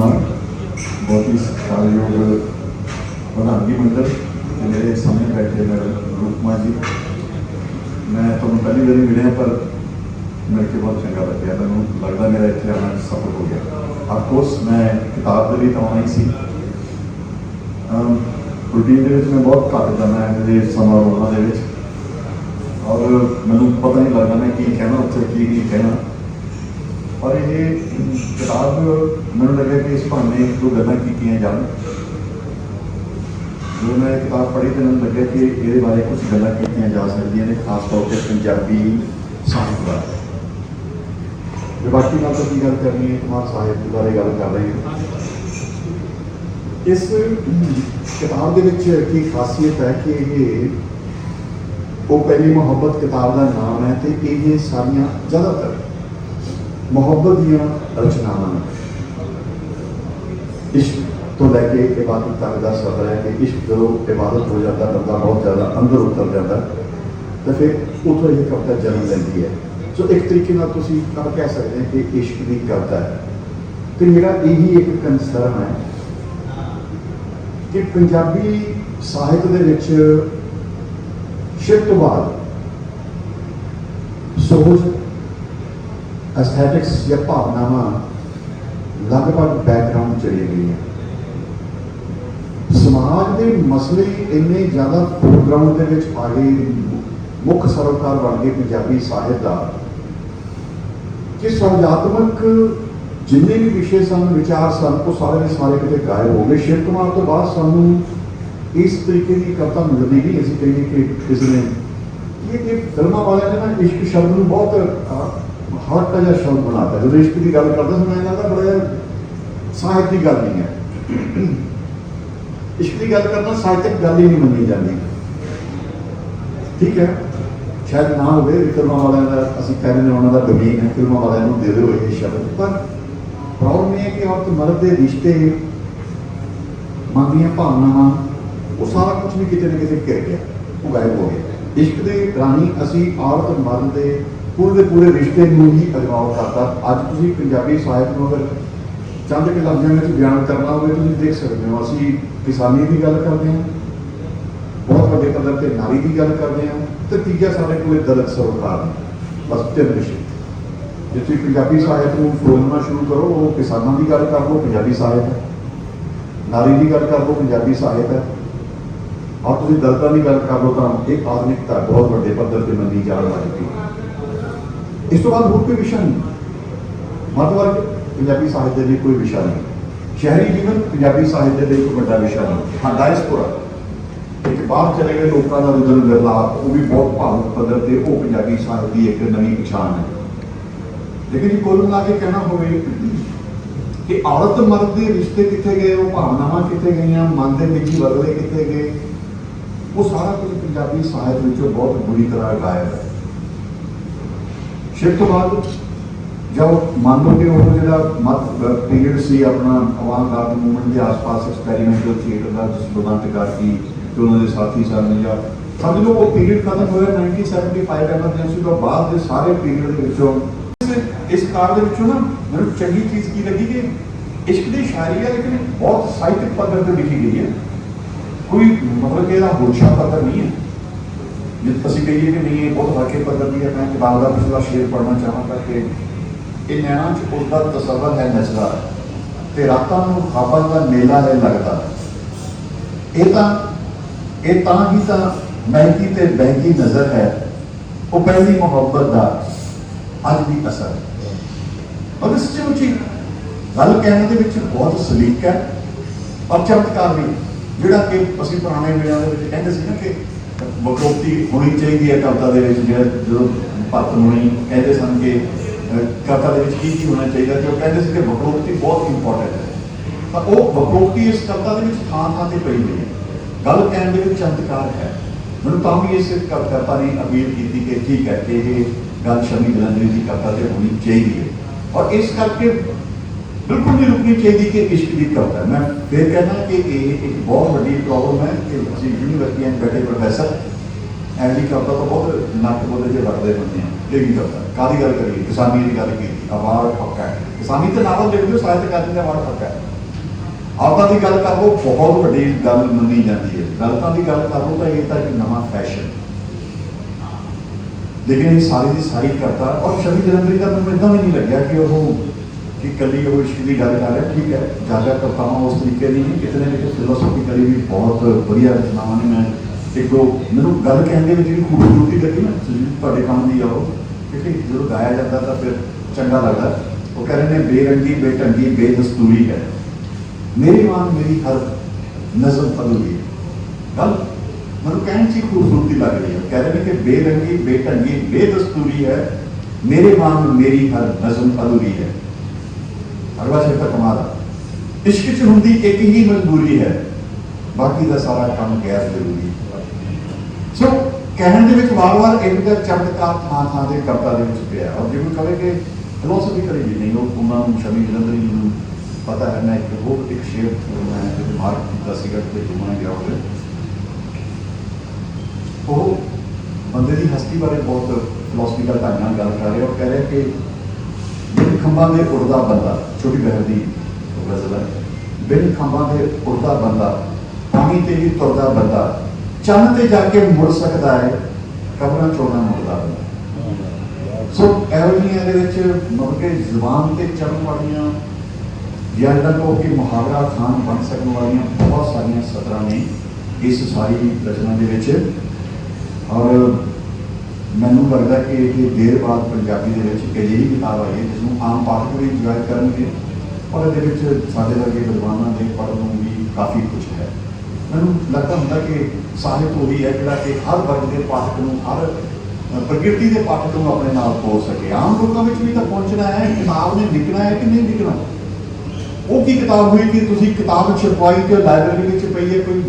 ਕੁਮਾਰ ਬਹੁਤ ਹੀ ਸਤਿਕਾਰਯੋਗ ਪ੍ਰਧਾਨਗੀ ਮੰਡਲ ਤੇ ਮੇਰੇ ਸਾਹਮਣੇ ਬੈਠੇ ਮੈਡਮ ਰੂਪਮਾ ਜੀ। ਮੈਂ ਤੁਹਾਨੂੰ ਪਹਿਲੀ ਵਾਰੀ ਮਿਲਿਆ, ਪਰ ਮਿਲ ਕੇ ਬਹੁਤ ਚੰਗਾ ਲੱਗਿਆ। ਮੈਨੂੰ ਲੱਗਦਾ ਮੇਰਾ ਇੱਥੇ ਆਉਣਾ ਸਫਲ ਹੋ ਗਿਆ। ਆਫ ਮੈਂ ਕਿਤਾਬ ਦੇ ਲਈ ਤਾਂ ਆਉਣਾ ਹੀ ਸੀ। ਰੂਟੀਨ ਦੇ ਵਿੱਚ ਮੈਂ ਬਹੁਤ ਘੱਟ ਜਾਂਦਾ ਹਾਂ ਇਹਦੇ ਸਮਾਰੋਹਾਂ ਦੇ ਵਿੱਚ। ਔਰ ਮੈਨੂੰ ਪਤਾ ਨਹੀਂ ਲੱਗਦਾ ਮੈਂ ਕੀ ਕਹਿਣਾ, ਉੱਥੇ ਕੀ ਨਹੀਂ ਕਹਿਣਾ। ਪਰ ਇਹ ਕਿਤਾਬ ਮੈਨੂੰ ਲੱਗਿਆ ਕਿ ਇਸ ਭਾਣੇ ਇੱਕ ਦੋ ਗੱਲਾਂ ਕੀਤੀਆਂ ਜਾਣ। ਜਦੋਂ ਮੈਂ ਇਹ ਕਿਤਾਬ ਪੜ੍ਹੀ ਤਾਂ ਮੈਨੂੰ ਲੱਗਿਆ ਕਿ ਇਹਦੇ ਬਾਰੇ ਕੁਝ ਗੱਲਾਂ ਕੀਤੀਆਂ ਜਾ ਸਕਦੀਆਂ ਨੇ, ਖਾਸ ਤੌਰ ਤੇ ਪੰਜਾਬੀ ਸਾਹਿਤ ਬਾਰੇ। ਜੇ ਬਾਕੀ ਨਾਲ ਤਾਂ ਕੀ ਗੱਲ ਕਰਨੀ ਹੈ, ਕੁਮਾਰ ਸਾਹਿਬ ਦੇ ਬਾਰੇ ਗੱਲ ਕਰ ਰਹੇ ਹਾਂ। ਇਸ ਕਿਤਾਬ ਦੇ ਵਿੱਚ ਕੀ ਖਾਸੀਅਤ ਹੈ ਕਿ ਇਹ ਉਹ ਪਹਿਲੀ ਮੁਹੱਬਤ ਕਿਤਾਬ ਦਾ ਨਾਮ ਹੈ ਤੇ ਇਹ ਸਾਰੀਆਂ ਜ਼ਿਆਦਾਤਰ ਮੁਹੱਬਤ ਦੀਆਂ ਰਚਨਾਵਾਂ ਨੇ ਇਸ਼ਕ ਤੋਂ ਲੈ ਕੇ ਇਬਾਦਤ ਤੱਕ ਦਾ ਸਫ਼ਰ ਹੈ ਕਿ ਇਸ਼ਕ ਜਦੋਂ ਇਬਾਦਤ ਹੋ ਜਾਂਦਾ ਬੰਦਾ ਬਹੁਤ ਜ਼ਿਆਦਾ ਅੰਦਰ ਉਤਰ ਜਾਂਦਾ ਤਾਂ ਫਿਰ ਉਥੋਂ ਇਹ ਕਵਿਤਾ ਜਨਮ ਲੈਂਦੀ ਹੈ ਸੋ ਇੱਕ ਤਰੀਕੇ ਨਾਲ ਤੁਸੀਂ ਕਹ ਕਹਿ ਸਕਦੇ ਹੋ ਕਿ ਇਸ਼ਕ ਦੀ ਕਵਿਤਾ ਹੈ ਤੇ ਮੇਰਾ ਇਹੀ ਇੱਕ ਕੰਸਰਨ ਹੈ ਕਿ ਪੰਜਾਬੀ ਸਾਹਿਤ ਦੇ ਵਿੱਚ ਸ਼ਿਫਟ ਤੋਂ ਬਾਅਦ ਸੋਚ ਐਸਥੈਟਿਕਸ ਜਾਂ ਭਾਵਨਾਵਾਂ ਲਗਭਗ ਬੈਕਗ੍ਰਾਉਂਡ ਚਲੀ ਗਈਆਂ। ਸਮਾਜ ਦੇ ਮਸਲੇ ਇੰਨੇ ਜ਼ਿਆਦਾ ਫੋਰਗਰਾਉਂਡ ਦੇ ਵਿੱਚ ਆ ਗਏ, ਮੁੱਖ ਸਰੋਕਾਰ ਬਣ ਗਏ ਪੰਜਾਬੀ ਸਾਹਿਤ ਦਾ, ਕਿ ਸਰਜਾਤਮਕ ਜਿੰਨੇ ਵੀ ਵਿਸ਼ੇ ਸਨ, ਵਿਚਾਰ ਸਨ, ਉਹ ਸਾਰੇ ਦੇ ਸਾਰੇ ਕਿਤੇ ਗਾਇਬ ਹੋ ਗਏ। ਸ਼ਿਵ ਕੁਮਾਰ ਤੋਂ ਬਾਅਦ ਸਾਨੂੰ ਇਸ ਤਰੀਕੇ ਦੀ ਕਵਿਤਾ ਮਿਲਦੀ ਨਹੀਂ। ਅਸੀਂ ਕਹੀਏ ਕਿ ਕਿਸੇ ਨੇ ਇਹ ਕਿ ਫਿਲਮਾਂ ਵਾਲਿਆਂ ਨੇ ਨਾ ਇਸ਼ਕ ਸ਼ਬਦ ਨੂੰ ਬਹੁਤ ਹਲਕਾ ਜਿਹਾ ਸ਼ਬਦ ਬਣਾਤਾ ਜਦੋਂ ਇਸ਼ਕ ਦੀ ਗੱਲ ਕਰਦਾ ਸੀ, ਮੈਂ ਲੱਗਦਾ ਬੜਾ ਸਾਹਿਤ ਦੀ ਗੱਲ ਨਹੀਂ ਹੈ। ਇਸ਼ਕ ਦੀ ਗੱਲ ਕਰਨਾ ਸਾਹਿਤਕ ਗੱਲ ਹੀ ਨਹੀਂ ਮੰਨੀ ਜਾਂਦੀ। ਠੀਕ ਹੈ? ਸ਼ਾਇਦ ਨਾ ਹੋਵੇ ਫਿਲਮਾਂ ਵਾਲਿਆਂ ਦਾ, ਅਸੀਂ ਕਹਿੰਦੇ ਨੇ ਉਹਨਾਂ ਦਾ ਡੋਮੇਨ ਹੈ, ਫਿਲਮਾਂ ਵਾਲਿਆਂ ਨੂੰ ਦੇ ਦਿਓ ਇਹ ਸ਼ਬਦ। ਪਰ ਪ੍ਰੋਬਲਮ ਇਹ ਹੈ ਕਿ ਔਰਤ ਮਰਦ ਦੇ ਰਿਸ਼ਤੇ, ਮਨ ਦੀਆਂ ਭਾਵਨਾਵਾਂ, ਉਹ ਸਾਰਾ ਕੁਝ ਵੀ ਕਿਤੇ ਨਾ ਕਿਤੇ ਘਿਰ ਗਿਆ। ਉਹ ਗਾਇਬ ਹੋ ਗਿਆ। ਇਸ਼ਕ ਦੇ ਰਾਣੀ ਅਸੀਂ ਔਰਤ ਮਰਦ ਦੇ ਪੂਰੇ ਦੇ ਪੂਰੇ ਰਿਸ਼ਤੇ ਨੂੰ ਹੀ ਅਗਵਾਉ ਕਰਤਾ ਅੱਜ ਤੁਸੀਂ ਪੰਜਾਬੀ ਸਾਹਿਤ ਨੂੰ ਅਗਰ ਚੰਦ ਕੇ ਲਫ਼ਜ਼ਾਂ ਵਿੱਚ ਬਿਆਨ ਕਰਨਾ ਹੋਵੇ ਤੁਸੀਂ ਦੇਖ ਸਕਦੇ ਹੋ ਅਸੀਂ ਕਿਸਾਨੀ ਦੀ ਗੱਲ ਕਰਦੇ ਹਾਂ ਬਹੁਤ ਵੱਡੇ ਪੱਧਰ ਤੇ ਨਾਰੀ ਦੀ ਗੱਲ ਕਰਦੇ ਹਾਂ ਤੇ ਤੀਜਾ ਸਾਡੇ ਕੋਲੇ ਦਰਦ ਸਰੋਕਾਰ ਨੇ ਬਸ ਤਿੰਨ ਵਿਸ਼ੇ ਜੇ ਤੁਸੀਂ ਪੰਜਾਬੀ ਸਾਹਿਤ ਨੂੰ ਫਰੋਲਣਾ ਸ਼ੁਰੂ ਕਰੋ ਉਹ ਕਿਸਾਨਾਂ ਦੀ ਗੱਲ ਕਰ ਲਓ ਪੰਜਾਬੀ ਸਾਹਿਤ ਹੈ ਨਾਰੀ ਦੀ ਗੱਲ ਕਰ ਲਓ ਪੰਜਾਬੀ ਸਾਹਿਤ ਹੈ ਔਰ ਤੁਸੀਂ ਦਰਦਾਂ ਦੀ ਗੱਲ ਕਰ ਲਓ ਤਾਂ ਇਹ ਆਧੁਨਿਕਤਾ ਬਹੁਤ ਵੱਡੇ ਪੱਧਰ ਤੇ ਮੰਨੀ ਜਾਣ ਵਾਲੀ ਹੈ ਇਸ ਤੋਂ ਬਾਅਦ ਹੋਰ ਕੋਈ ਵਿਸ਼ਾ ਨਹੀਂ ਮੱਧ ਵਰਗ ਪੰਜਾਬੀ ਸਾਹਿਤ ਦੇ ਲਈ ਕੋਈ ਵਿਸ਼ਾ ਨਹੀਂ ਸ਼ਹਿਰੀ ਜੀਵਨ ਪੰਜਾਬੀ ਸਾਹਿਤ ਦੇ ਲਈ ਕੋਈ ਵੱਡਾ ਵਿਸ਼ਾ ਨਹੀਂ ਹਾਂ ਡਾਇਸਪੋਰਾ ਇੱਕ ਬਾਹਰ ਚਲੇ ਗਏ ਲੋਕਾਂ ਦਾ ਰੁਦਨ ਵਿਰਲਾਪ ਉਹ ਵੀ ਬਹੁਤ ਭਾਵੁਕ ਪੱਧਰ ਤੇ ਉਹ ਪੰਜਾਬੀ ਸਾਹਿਤ ਦੀ ਇੱਕ ਨਵੀਂ ਪਛਾਣ ਹੈ ਲੇਕਿਨ ਜੇ ਕੁੱਲ ਮਿਲਾ ਕੇ ਕਹਿਣਾ ਹੋਵੇ ਕਿ ਔਰਤ ਮਰਦ ਦੇ ਰਿਸ਼ਤੇ ਕਿੱਥੇ ਗਏ ਉਹ ਭਾਵਨਾਵਾਂ ਕਿੱਥੇ ਗਈਆਂ ਮਨ ਦੇ ਵਿੱਚ ਬਦਲੇ ਕਿੱਥੇ ਗਏ ਉਹ ਸਾਰਾ ਕੁਝ ਪੰਜਾਬੀ ਸਾਹਿਤ ਵਿੱਚੋਂ ਬਹੁਤ ਬੁਰੀ ਤਰ੍ਹਾਂ ਗਾਇਬ ਹੈ ਫਿਰ ਤੋਂ ਬਾਅਦ ਜਦ ਮੰਨ ਲਓ ਕਿ ਉਹ ਜਿਹੜਾ ਮਤ ਪੀਰੀਅਡ ਸੀ ਆਪਣਾ ਅਵਾਂਗਾਰਡ ਮੂਵਮੈਂਟ ਦੇ ਆਸ-ਪਾਸ ਐਕਸਪੈਰੀਮੈਂਟਲ ਥੀਏਟਰ ਦਾ ਜਿਸ ਬੁਲੰਦਕਾਰ ਕੀ ਤੇ ਉਹਨਾਂ ਦੇ ਸਾਥੀ ਸਨ ਜਾਂ ਸਮਝ ਲਓ ਉਹ ਪੀਰੀਅਡ ਖਤਮ ਹੋਇਆ 1975 ਐਮਰਜੈਂਸੀ ਤੋਂ ਬਾਅਦ ਦੇ ਸਾਰੇ ਪੀਰੀਅਡ ਦੇ ਵਿੱਚੋਂ ਇਸ- ਇਸ ਕਾਰ ਦੇ ਵਿੱਚੋਂ ਨਾ ਮੈਨੂੰ ਚੰਗੀ ਚੀਜ਼ ਕੀ ਲੱਗੀ ਕਿ ਇਸ਼ਕ ਦੀ ਸ਼ਾਇਰੀ ਹੈ ਲੇਕਿਨ ਬਹੁਤ ਸਾਹਿਤਕ ਪੱਧਰ ਤੇ ਲਿਖੀ ਗਈ ਹੈ। ਕੋਈ ਮਤਲਬ ਕਿ ਇਹਦਾ ਹੋਸ਼ਾ ਪੱਧਰ ਨਹੀਂ ਹੈ। ਜੇ ਅਸੀਂ ਕਹੀਏ ਕਿ ਨਹੀਂ, ਇਹ ਬਹੁਤ ਹਲਕੇ ਪੱਧਰ ਦੀ ਹੈ, ਮੈਂ ਕਿਤਾਬ ਦਾ ਪਿਛਲਾ ਸ਼ੇਰ ਪੜ੍ਹਨਾ ਚਾਹਾਂਗਾ ਕਿ ਇਹ ਨੈਣਾ ਚ ਉਸਦਾ ਤਸਵਰ ਹੈ ਨਜ਼ਰਾ। ਤੇ ਰਾਤਾਂ ਨੂੰ ਖਾਬਾਂ ਦਾ ਮੇਲਾ ਹੈ ਲੱਗਦਾ। ਇਹ ਤਾਂ ਇਹ ਤਾਂ ਹੀ ਤਾਂ ਮਹਿਕੀ ਤੇ ਬਹਿਕੀ ਨਜ਼ਰ ਹੈ, ਉਹ ਪਹਿਲੀ ਮੁਹੱਬਤ ਦਾ ਅੱਜ ਵੀ ਅਸਰ। ਔਰ ਇਸ ਚ ਉੱਚੀ ਗੱਲ ਕਹਿਣ ਦੇ ਵਿੱਚ ਬਹੁਤ ਸਲੀਕ ਹੈ। ਔਰ ਚਮਤਕਾਰ ਵੀ, ਜਿਹੜਾ ਕਿ ਅਸੀਂ ਪੁਰਾਣੇ ਵੇਲਿਆਂ ਦੇ ਵਿੱਚ ਕਹਿੰਦੇ ਸੀ ਨਾ ਕਿ ਵਕਰੋਕਤੀ ਹੋਣੀ ਚਾਹੀਦੀ ਹੈ ਕਵਿਤਾ ਦੇ ਵਿੱਚ, ਜਿਹੜਾ ਜਦੋਂ ਭਗਤ ਮੁਨੀ ਕਹਿੰਦੇ ਸਨ ਕਿ ਕਵਿਤਾ ਦੇ ਵਿੱਚ ਕੀ ਕੀ ਹੋਣਾ ਚਾਹੀਦਾ ਕਿ ਉਹ ਕਹਿੰਦੇ ਸੀ ਕਿ ਵਕਰੋਕਤੀ ਬਹੁਤ ਇੰਪੋਰਟੈਂਟ ਹੈ। ਤਾਂ ਉਹ ਵਕਰੋਕਤੀ ਇਸ ਕਵਿਤਾ ਦੇ ਵਿੱਚ ਥਾਂ ਥਾਂ ਤੇ ਪਈ ਹੋਈ ਹੈ। ਗੱਲ ਕਹਿਣ ਦੇ ਵਿੱਚ ਚਮਤਕਾਰ ਹੈ। ਮੈਨੂੰ ਤਾਂ ਵੀ ਇਸ ਕਵਿਤਾ ਨੇ ਅਪੀਲ ਕੀਤੀ ਕਿ ਠੀਕ ਹੈ ਕਿ ਇਹ ਗੱਲ ਸ਼ਮੀ ਜਲੰਧਰੀ ਦੀ ਕਵਿਤਾ ਤੇ ਹੋਣੀ ਚਾਹੀਦੀ ਹੈ। ਔਰ ਇਸ ਕਰਕੇ ਬਿਲਕੁਲ ਨਹੀਂ ਰੁਕਣੀ ਚਾਹੀਦੀ ਕਿ ਇਸ਼ਕ ਦੀ ਕਵਿਤਾ ਮੈਂ ਫਿਰ ਕਹਿੰਦਾ ਕਿ ਇਹ ਇੱਕ ਬਹੁਤ ਵੱਡੀ ਪ੍ਰੋਬਲਮ ਹੈ ਕਿ ਅਸੀਂ ਯੂਨੀਵਰਸਿਟੀਆਂ 'ਚ ਬੈਠੇ ਪ੍ਰੋਫੈਸਰ ਐਂਡੀ ਕਵਿਤਾ ਤਾਂ ਬਹੁਤ ਨੱਕ ਬੋਲੇ ਜੇ ਵੜਦੇ ਹੁੰਦੇ ਆ। ਲੇਕਿਨ ਕਵਿਤਾ ਕਾਦੀ ਗੱਲ ਕਰੀਏ? ਕਿਸਾਨੀ ਦੀ ਗੱਲ ਕੀਤੀ ਆਵਾਜ਼ ਹੱਕ ਹੈ। ਕਿਸਾਨੀ ਤੇ ਨਾਵਲ ਲਿਖ ਦਿਓ ਸਾਹਿਤ ਅਕਾਦਮੀ ਦਾ ਆਵਾਜ਼ ਹੱਕ ਹੈ। ਹਾਲਤਾਂ ਦੀ ਗੱਲ ਕਰ ਲਓ, ਬਹੁਤ ਵੱਡੀ ਗੱਲ ਮੰਨੀ ਜਾਂਦੀ ਹੈ। ਦਲਤਾਂ ਦੀ ਗੱਲ ਕਰ ਲਓ ਤਾਂ ਇਹ ਤਾਂ ਇੱਕ ਨਵਾਂ ਫੈਸ਼ਨ ਲੇਕਿਨ ਇਹ ਸਾਰੀ ਦੀ ਸਾਰੀ ਕਰਤਾ। ਔਰ 26 ਜਨਵਰੀ ਦਾ ਮੈਨੂੰ ਇਦਾਂ ਵੀ ਨਹੀਂ ਲੱਗਿਆ ਕਿ ਉਹ ਕਿ ਕੱਲੀ ਉਹ ਇਸ਼ਕ ਦੀ ਗੱਲ ਕਰ ਰਿਹਾ, ਠੀਕ ਹੈ, ਜ਼ਿਆਦਾ ਕਰਤਾਵਾਂ ਉਸ ਤਰੀਕੇ ਦੀ ਨਹੀਂ ਕਿਤੇ ਨਾ ਕਿਤੇ ਫਿਲਾਸਫੀਕਲੀ ਵੀ ਬਹੁਤ ਵਧੀਆ ਰਚਨਾਵਾਂ ਨੇ, ਮੈਂ ਇੱਕ ਦੋ ਮੈਨੂੰ ਗੱਲ ਕਹਿਣ ਦੇ ਵਿੱਚ ਵੀ ਖੂਬਸੂਰਤੀ ਲੱਗੀ ਨਾ, ਤੁਸੀਂ ਤੁਹਾਡੇ ਕੰਮ ਦੀ ਆਓ ਕਿਉਂਕਿ ਜਦੋਂ ਗਾਇਆ ਜਾਂਦਾ ਤਾਂ ਫਿਰ ਚੰਗਾ ਲੱਗਦਾ। ਉਹ ਕਹਿ ਰਹੇ ਨੇ, ਬੇਰੰਗੀ ਬੇਟੰਗੀ ਬੇਦਸਤੂਰੀ ਹੈ। ਮੇਰੀ ਮਾਂ ਮੇਰੀ ਹਰ ਨਜ਼ਮ ਅਧੂਰੀ ਗੱਲ, ਮੈਨੂੰ ਕਹਿਣ 'ਚ ਖੂਬਸੂਰਤੀ ਲੱਗ ਰਹੀ ਹੈ। ਕਹਿ ਰਹੇ ਨੇ ਕਿ ਬੇਰੰਗੀ ਬੇਟੰਗੀ ਬੇਦਸਤੂਰੀ ਹੈ। ਮੇਰੇ ਮਾਂ ਮੇਰੀ ਹਰ ਨਜ਼ਮ ਅਧੂਰੀ ਹੈ। ਅਗਲਾ ਸ਼ੇਰ ਤਾਂ ਕਮਾਲ ਆ ਇਸ਼ਕ 'ਚ ਹੁੰਦੀ ਇੱਕ ਹੀ ਮਜਬੂਰੀ ਹੈ, ਬਾਕੀ ਦਾ ਸਾਰਾ ਕੰਮ ਗੈਰ ਜ਼ਰੂਰੀ। ਸੋ ਕਹਿਣ ਦੇ ਵਿੱਚ ਵਾਰ-ਵਾਰ ਇੱਕ ਦਾ ਚਮਤਕਾਰ ਥਾਂ ਥਾਂ ਦੇ ਕਵਿਤਾ ਦੇ ਵਿੱਚ ਪਿਆ। ਔਰ ਜਿਵੇਂ ਕਹੇ ਕਿ ਫਿਲਾਸਫੀ ਕਰੀ ਜੀ ਨਹੀਂ ਉਹ ਉਹਨਾਂ ਨੂੰ ਸ਼ਮੀ ਜਲੰਧਰੀ ਨੂੰ ਪਤਾ ਹੈ, ਮੈਂ ਇੱਕ ਹੋਰ ਇੱਕ ਸ਼ੇਰ ਮੈਂ ਜਦੋਂ ਮਾਰਕ ਕੀਤਾ ਸੀਗਾ ਤੇ ਜੁਮਾ ਗਿਆ ਉਹਦੇ ਉਹ ਬੰਦੇ ਦੀ ਹਸਤੀ ਬਾਰੇ ਬਹੁਤ ਫਿਲਾਸਫੀਕਲ ਢੰਗ ਨਾਲ ਗੱਲ ਕਰ ਰਿਹਾ, ਉਹ ਕਹਿ ਰਿਹਾ ਕਿ ਖੰਭਾਂ ਦੇ ਉੜਦਾ ਬੰਦਾ, ਛੋਟੀ ਬਹਿਰ ਦੀ ਗਜ਼ਲ ਹੈ, ਬਿਨ ਖੰਭਾਂ ਦੇ ਉੜਦਾ ਬੰਦਾ, ਪਾਣੀ ਤੇ ਵੀ ਤੁਰਦਾ ਬੰਦਾ, ਚੰਨ ਤੇ ਜਾ ਕੇ ਮੁੜ ਸਕਦਾ ਹੈ, ਕਬਰਾਂ ਚੋਂ ਮੁੜਦਾ ਬੰਦਾ। ਸੋ ਇਹੋ ਦੇ ਵਿੱਚ ਮਤਲਬ ਕਿ ਜ਼ੁਬਾਨ ਤੇ ਚੜਨ ਵਾਲੀਆਂ ਜਾਂ ਜਿਹੜਾ ਕੋ ਕਿ ਮੁਹਾਵਰਾ ਖਾਨ ਬਣ ਸਕਣ ਵਾਲੀਆਂ ਬਹੁਤ ਸਾਰੀਆਂ ਸਤਰਾਂ ਨੇ ਇਸ ਸਾਰੀ ਰਚਨਾ ਦੇ ਵਿੱਚ। ਔਰ ਮੈਨੂੰ ਲੱਗਦਾ ਕਿ ਇਹ ਦੇਰ ਬਾਅਦ ਪੰਜਾਬੀ ਦੇ ਵਿੱਚ ਇੱਕ ਅਜਿਹੀ ਕਿਤਾਬ ਆਈ ਹੈ ਜਿਸ ਨੂੰ ਆਮ ਪਾਠਕ ਵੀ ਇੰਜੋਏ ਕਰਨਗੇ ਔਰ ਇਹਦੇ ਵਿੱਚ ਸਾਡੇ ਵਰਗੇ ਵਿਦਵਾਨਾਂ ਦੇ ਪੜ੍ਹਨ ਨੂੰ ਵੀ ਕਾਫੀ ਕੁਝ ਹੈ। ਮੈਨੂੰ ਲੱਗਦਾ ਹੁੰਦਾ ਕਿ ਸਾਹਿਤ ਉਹ ਉਹੀ ਹੈ ਜਿਹੜਾ ਕਿ ਹਰ ਵਰਗ ਦੇ ਪਾਠਕ ਨੂੰ, ਹਰ ਪ੍ਰਕਿਰਤੀ ਦੇ ਪਾਠਕ ਨੂੰ ਆਪਣੇ ਨਾਲ ਪਹੁੰਚ ਸਕੇ। ਆਮ ਲੋਕਾਂ ਵਿੱਚ ਵੀ ਤਾਂ ਪਹੁੰਚਣਾ ਹੈ ਕਿਤਾਬ ਨੇ ਲਿਖਣਾ ਹੈ ਕਿ ਨਹੀਂ ਲਿਖਣਾ। ਉਹ ਕੀ ਕਿਤਾਬ ਹੋਈ ਕਿ ਤੁਸੀਂ ਕਿਤਾਬ ਛਪਵਾਈ ਤੇ ਲਾਇਬ੍ਰੇਰੀ ਵਿੱਚ ਪਈ ਹੈ, ਕੋਈ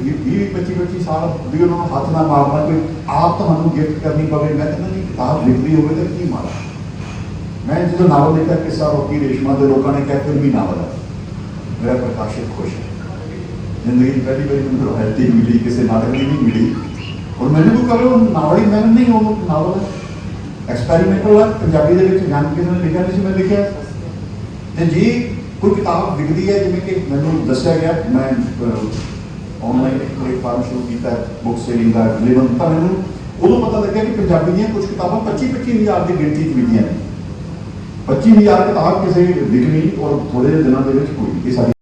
25 ਸਾਲ ਵੀ ਉਹਨਾਂ ਨੂੰ ਹੱਥ ਨਾ ਮਾਰਨਾ ਕੋਈ ਆਪ ਤੁਹਾਨੂੰ ਗਿਫਟ ਕਰਨੀ ਪਵੇ। ਮੈਂ ਕਹਿੰਦਾ ਨਹੀਂ ਕਿਤਾਬ ਲਿਖਦੀ ਹੋਵੇ ਤਾਂ ਕੀ ਮਾੜਾ। ਮੈਂ ਜਦੋਂ ਨਾਵਲ ਲਿਖਿਆ ਕਿੱਸਾ ਰੋਕੀ ਰੇਸ਼ਮਾ ਦੇ ਲੋਕਾਂ ਨੇ ਕਿਹਾ ਫਿਲਮੀ ਨਾਵਲ ਹੈ। ਮੇਰਾ ਪ੍ਰਕਾਸ਼ਿਤ ਖੁਸ਼ ਹੈ। ਜ਼ਿੰਦਗੀ ਪਹਿਲੀ ਵਾਰੀ ਮੈਨੂੰ ਰਾਇਲਟੀ ਮਿਲੀ, ਕਿਸੇ ਨਾਟਕ ਦੀ ਨਹੀਂ ਮਿਲੀ। ਔਰ ਮੈਨੂੰ ਕੋਈ ਕਹੇ ਨਾਵਲ ਹੀ ਮੈਨੂੰ ਨਹੀਂ, ਉਹ ਨਾਵਲ ਐਕਸਪੈਰੀਮੈਂਟਲ ਹੈ, ਪੰਜਾਬੀ ਦੇ ਵਿੱਚ ਜਾਣ ਕੇ ਨੇ ਲਿਖਿਆ ਸੀ, ਮੈਂ ਲਿਖਿਆ। ਤੇ ਜੀ, ਕੋਈ ਕਿਤਾਬ ਵਿਕਦੀ ਹੈ, ਜਿਵੇਂ ਕਿ ਮੈਨੂੰ ਦੱਸਿਆ ਗਿਆ, ਮੈਂ ਆਨਲਾਈਨ ਇੱਕ ਪਲੇਟਫਾਰਮ ਸ਼ੁਰੂ ਕੀਤਾ ਬੁੱਕ ਸੇਲਿੰਗ ਦਾ ਲਿਵਨ ਤਾਂ ਮੈਨੂੰ। ਉਦੋਂ ਪਤਾ ਲੱਗਿਆ ਕਿ ਪੰਜਾਬੀ ਦੀਆਂ ਕੁਝ ਕਿਤਾਬਾਂ 25 25 ਹਜ਼ਾਰ ਦੀ ਗਿਣਤੀ 'ਚ ਵਿਕਦੀਆਂ ਨੇ। 25000 ਕਿਤਾਬ ਕਿਸੇ ਲਿਖਣੀ ਔਰ ਥੋੜੇ ਦਿਨਾਂ ਦੇ ਵਿੱਚ ਹੋਈ ਇਹ ਸਾਡੀ